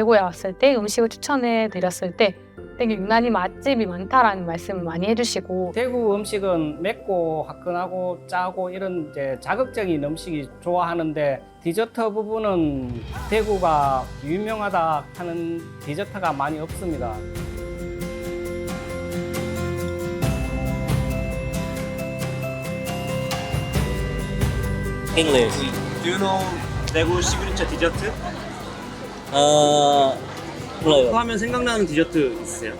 대구에 왔을 때 음식을 추천해 드렸을 때 되게 유난히 맛집이 많다라는 말씀을 많이 해주시고 대구 음식은 맵고 화끈하고 짜고 이런 이제 자극적인 음식이 좋아하는데 디저트 부분은 대구가 유명하다 하는 디저트가 많이 없습니다. English. Do you know 대구 시그니처 디저트? 어, 몰라요. 하면 생각나는 디저트 있으세요?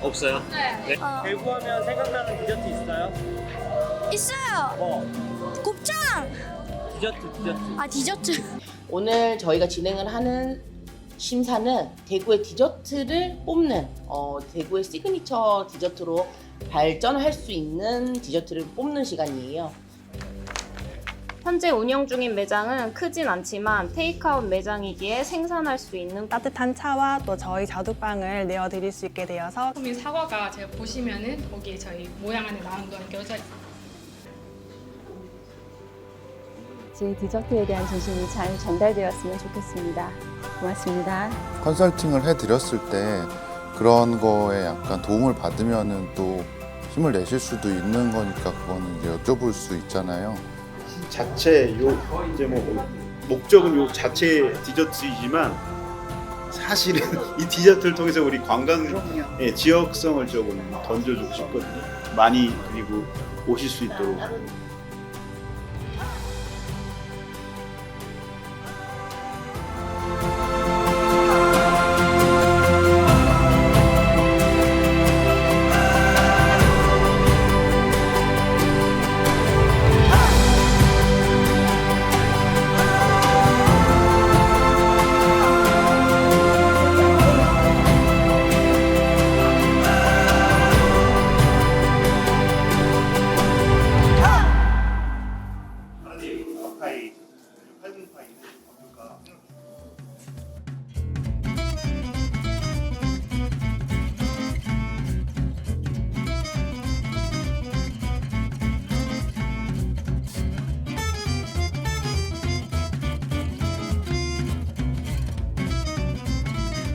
없어요? 네. 대구 하면 생각나는 디저트 있어요? 있어요. 뭐? 곱창. 디저트 디저트. 아 디저트. 오늘 저희가 진행을 하는 심사는 대구의 디저트를 뽑는 어, 대구의 시그니처 디저트로 발전할 수 있는 디저트를 뽑는 시간이에요. 현재 운영 중인 매장은 크진 않지만 테이크아웃 매장이기에 생산할 수 있는 따뜻한 차와 또 저희 자두빵을 내어드릴 수 있게 되어서 이 사과가 제가 보시면은 거기에 저희 모양 안에 나온 거 이렇게 제 디저트에 대한 진심이 잘 전달되었으면 좋겠습니다. 고맙습니다. 컨설팅을 해드렸을 때 그런 거에 약간 도움을 받으면은 또 힘을 내실 수도 있는 거니까 그거는 이제 여쭤볼 수 있잖아요. 자체 요 이제 뭐 목적은 요 자체 디저트이지만 사실은 이 디저트를 통해서 우리 관광 예, 지역성을 조금 던져주고 싶거든요. 많이 그리고 오실 수 있도록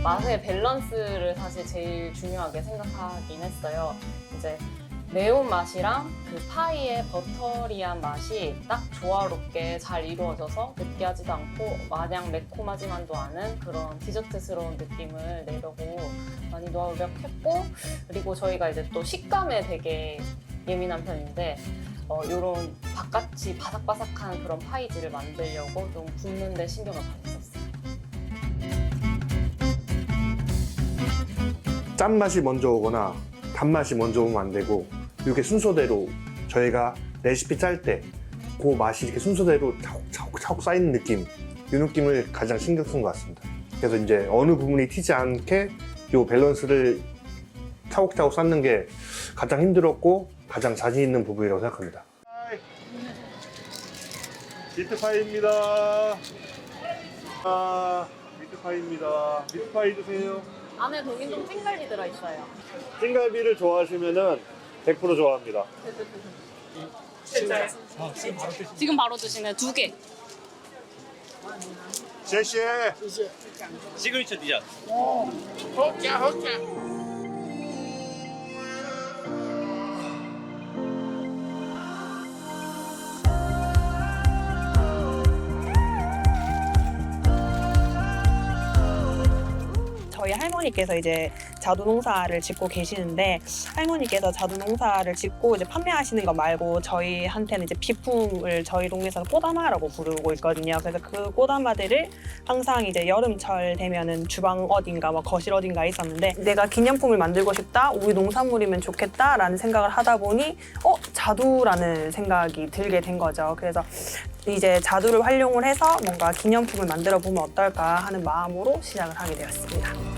맛의 밸런스를 사실 제일 중요하게 생각하긴 했어요. 이제 매운 맛이랑 그 파이의 버터리한 맛이 딱 조화롭게 잘 이루어져서 느끼하지도 않고 마냥 매콤하지만도 않은 그런 디저트스러운 느낌을 내려고 많이 노력했고 그리고 저희가 이제 또 식감에 되게 예민한 편인데 어, 이런 바깥이 바삭바삭한 그런 파이지를 만들려고 좀 굽는 데 신경을 많이 썼어요. 짠맛이 먼저 오거나 단맛이 먼저 오면 안 되고 이렇게 순서대로 저희가 레시피 짤 때 그 맛이 이렇게 순서대로 차곡차곡 쌓이는 느낌 이 느낌을 가장 신경 쓴 것 같습니다 그래서 이제 어느 부분이 튀지 않게 이 밸런스를 차곡차곡 쌓는 게 가장 힘들었고 가장 자신 있는 부분이라고 생각합니다 미트파이입니다. 아, 미트파이입니다. 미트파이 드세요. 안에 동인동 찐갈비 들어있어요. 찐갈비를 좋아하시면은 100% 좋아합니다. 지금 바로 드시네 두 개. 제시 시그니처 디저트. 저희 할머니께서 이제 자두 농사를 짓고 계시는데 할머니께서 자두 농사를 짓고 이제 판매하시는 거 말고 저희한테는 이제 비품을 저희 동네에서는 꼬다마라고 부르고 있거든요. 그래서 그 꼬다마들을 항상 이제 여름철 되면은 주방 어딘가 뭐 거실 어딘가 있었는데 내가 기념품을 만들고 싶다, 우리 농산물이면 좋겠다라는 생각을 하다 보니 어 자두라는 생각이 들게 된 거죠. 그래서 이제 자두를 활용을 해서 뭔가 기념품을 만들어 보면 어떨까 하는 마음으로 시작을 하게 되었습니다.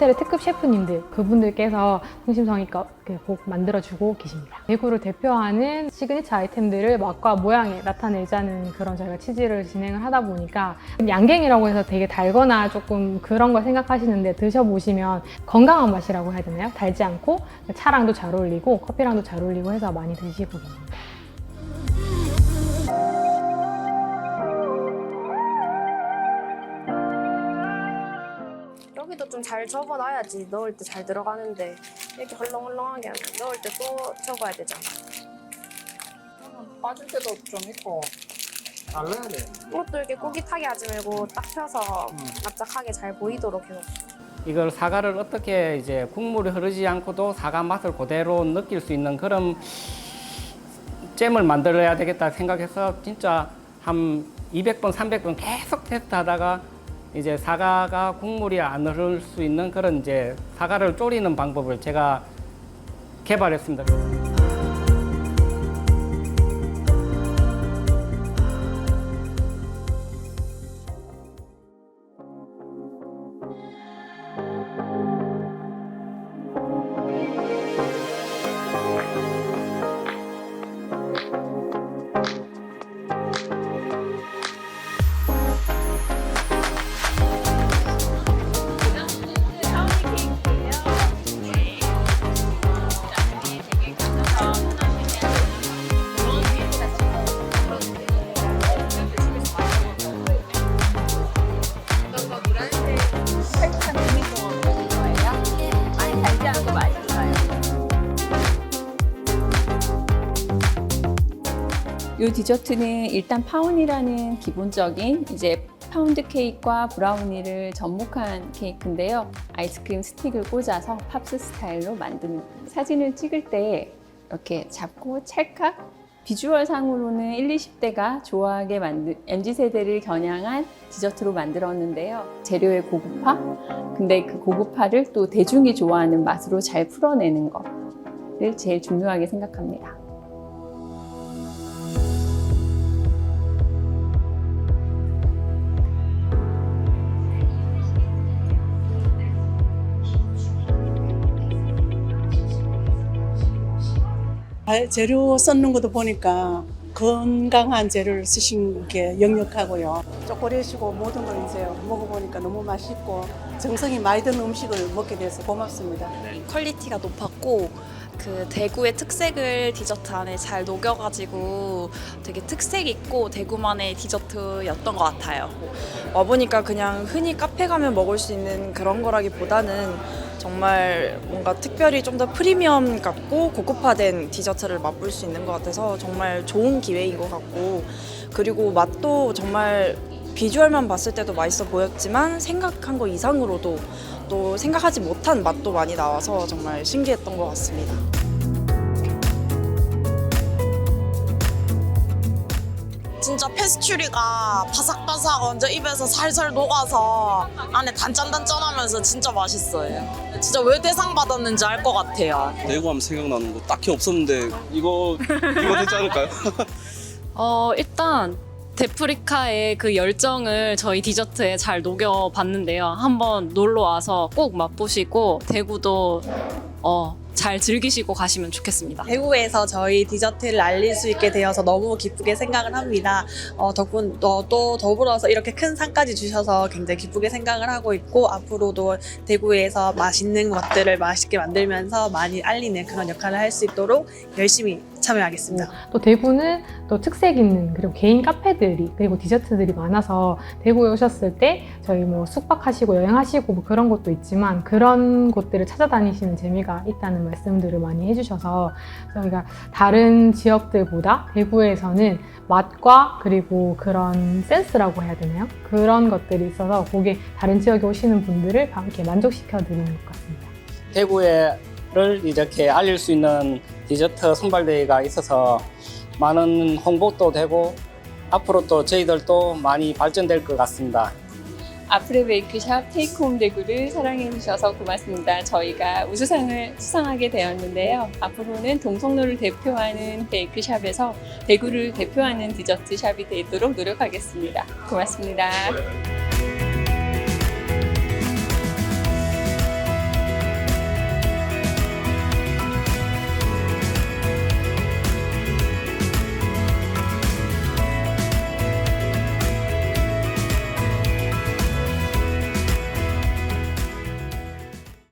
호텔의 특급 셰프님들 그분들께서 이렇게 꼭 만들어주고 계십니다. 대구를 대표하는 시그니처 아이템들을 맛과 모양에 나타내자는 그런 저희가 취지를 진행을 하다 보니까 양갱이라고 해서 되게 달거나 조금 그런 걸 생각하시는데 드셔보시면 건강한 맛이라고 해야 되나요? 달지 않고 차랑도 잘 어울리고 커피랑도 잘 어울리고 해서 많이 드시고 계십니다. 여기도 좀 잘 접어놔야지 넣을 때 잘 들어가는데 이렇게 헐렁헐렁하게 하면 넣을 때 또 접어야 되잖아. 빠질 때도 좀 있고 잘라야 돼. 이것도 이렇게 꼬깃하게 하지 말고 딱 펴서 납작하게 잘 보이도록 해놓고. 이걸 사과를 어떻게 이제 국물이 흐르지 않고도 사과 맛을 그대로 느낄 수 있는 그런 잼을 만들어야 되겠다 생각해서 진짜 한 200번, 300번 계속 테스트하다가 이제 사과가 국물이 안 흐를 수 있는 그런 이제 사과를 졸이는 방법을 제가 개발했습니다. 이 디저트는 일단 파운이라는 기본적인 이제 파운드 케이크와 브라우니를 접목한 케이크인데요. 아이스크림 스틱을 꽂아서 팝스 스타일로 만드는 사진을 찍을 때 이렇게 잡고 찰칵 비주얼 상으로는 1, 20대가 좋아하게 만든 MZ세대를 겨냥한 디저트로 만들었는데요. 재료의 고급화, 근데 그 고급화를 또 대중이 좋아하는 맛으로 잘 풀어내는 거를 제일 중요하게 생각합니다. 재료 썼는 것도 보니까 건강한 재료를 쓰신 게 역력하고요. 초콜릿이고 모든 걸 이제 먹어보니까 너무 맛있고 정성이 많이 드는 음식을 먹게 돼서 고맙습니다. 퀄리티가 높았고 그 대구의 특색을 디저트 안에 잘 녹여가지고 되게 특색 있고 대구만의 디저트였던 것 같아요. 와보니까 그냥 흔히 카페 가면 먹을 수 있는 그런 거라기보다는 정말 뭔가 특별히 좀 더 프리미엄 같고 고급화된 디저트를 맛볼 수 있는 것 같아서 정말 좋은 기회인 것 같고 그리고 맛도 정말 비주얼만 봤을 때도 맛있어 보였지만 생각한 거 이상으로도 또 생각하지 못한 맛도 많이 나와서 정말 신기했던 것 같습니다. 진짜 페스츄리가 바삭바삭 완전 입에서 살살 녹아서 안에 단짠단짠하면서 진짜 맛있어요. 진짜 왜 대상 받았는지 알 것 같아요. 대구 하면 생각나는 거 딱히 없었는데 이거 이거 되지 않을까요? 어, 일단 데프리카의 그 열정을 저희 디저트에 잘 녹여봤는데요. 한번 놀러 와서 꼭 맛보시고 대구도 어, 잘 즐기시고 가시면 좋겠습니다. 대구에서 저희 디저트를 알릴 수 있게 되어서 너무 기쁘게 생각을 합니다. 어, 덕분 또, 또 더불어서 이렇게 큰 상까지 주셔서 굉장히 기쁘게 생각을 하고 있고 앞으로도 대구에서 맛있는 것들을 맛있게 만들면서 많이 알리는 그런 역할을 할 수 있도록 열심히 참여하겠습니다. 또 대구는 또 특색 있는 그리고 개인 카페들이 그리고 디저트들이 많아서 대구에 오셨을 때 저희 뭐 숙박하시고 여행하시고 뭐 그런 것도 있지만 그런 곳들을 찾아다니시는 재미가 있다는 말씀들을 많이 해주셔서 저희가 다른 지역들보다 대구에서는 맛과 그리고 그런 센스라고 해야 되나요? 그런 것들이 있어서 거기에 다른 지역에 오시는 분들을 이렇게 만족시켜 드리는 것 같습니다. 대구를 이렇게 알릴 수 있는 디저트 선발대회가 있어서 많은 홍보도 되고 앞으로 또 저희들도 많이 발전될 것 같습니다. 아프레 베이크샵 테이크홈 대구를 사랑해 주셔서 고맙습니다. 저희가 우수상을 수상하게 되었는데요. 앞으로는 동성로를 대표하는 베이크샵에서 대구를 대표하는 디저트 샵이 되도록 노력하겠습니다. 고맙습니다.